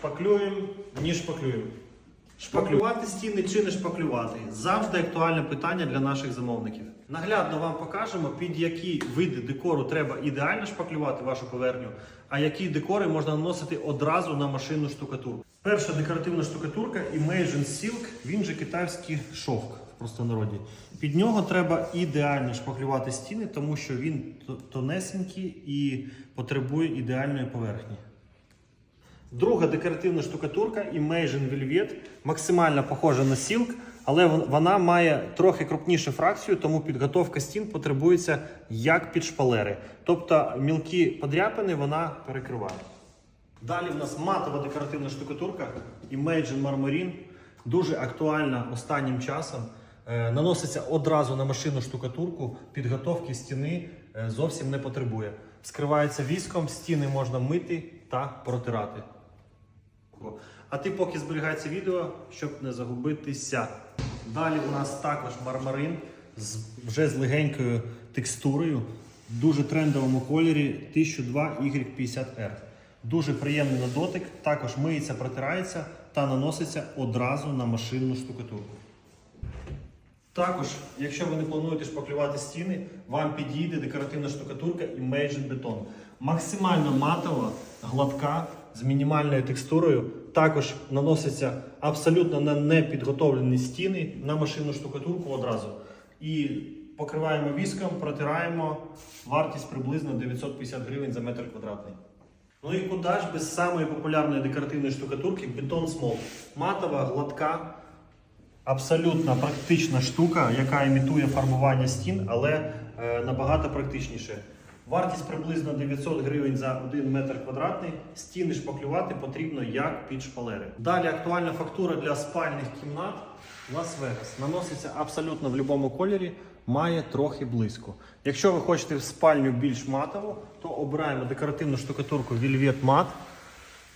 Шпаклюємо, ні шпаклюємо. Шпаклювати стіни чи не шпаклювати завжди актуальне питання для наших замовників. Наглядно вам покажемо, під які види декору треба ідеально шпаклювати вашу поверхню, а які декори можна наносити одразу на машинну штукатурку. Перша декоративна штукатурка Imagine Silk, він же китайський шовк в простонароді. Під нього треба ідеально шпаклювати стіни, тому що він тонесенький і потребує ідеальної поверхні. Друга декоративна штукатурка Imagine Velvet, максимально похожа на Silk, але вона має трохи крупнішу фракцію, тому підготовка стін потребується як під шпалери. Тобто мілкі подряпини вона перекриває. Далі в нас матова декоративна штукатурка Imagine Marmorin. Дуже актуальна останнім часом. Е, Наноситься одразу на машинну штукатурку, підготовки стіни е, зовсім не потребує. Скривається віском, стіни можна мити та протирати. А ти поки зберігай це відео, щоб не загубитися. Далі у нас також мармарин з, вже з легенькою текстурою, в дуже трендовому кольорі 1002 Y50R. Дуже приємний на дотик, також миється, протирається та наноситься одразу на машинну штукатурку. Також, якщо ви не плануєте шпаклювати стіни, вам підійде декоративна штукатурка Imagine Beton. Максимально матова, гладка, з мінімальною текстурою. Також наноситься абсолютно на непідготовлені стіни на машинну штукатурку одразу. І покриваємо віском, протираємо. Вартість приблизно 950 гривень за метр квадратний. Ну і куди ж без самої популярної декоративної штукатурки бетон смол. Матова, гладка, абсолютно практична штука, яка імітує фарбування стін, але е, набагато практичніше. Вартість приблизно 900 гривень за 1 метр квадратний. Стіни шпаклювати потрібно як під шпалери. Далі актуальна фактура для спальних кімнат Лас-Вегас. Наноситься абсолютно в будь-якому кольорі, має трохи близько. Якщо ви хочете в спальню більш матову, то обираємо декоративну штукатурку Velvet Matte.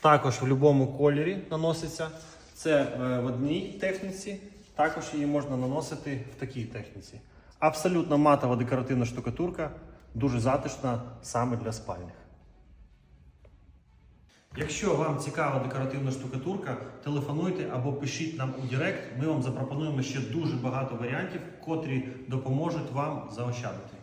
Також в будь-якому кольорі наноситься. Це е, в одній техніці, також її можна наносити в такій техніці. Абсолютно матова декоративна штукатурка, дуже затишна саме для спальних. Якщо вам цікава декоративна штукатурка, телефонуйте або пишіть нам у Директ. Ми вам запропонуємо ще дуже багато варіантів, котрі допоможуть вам заощадити.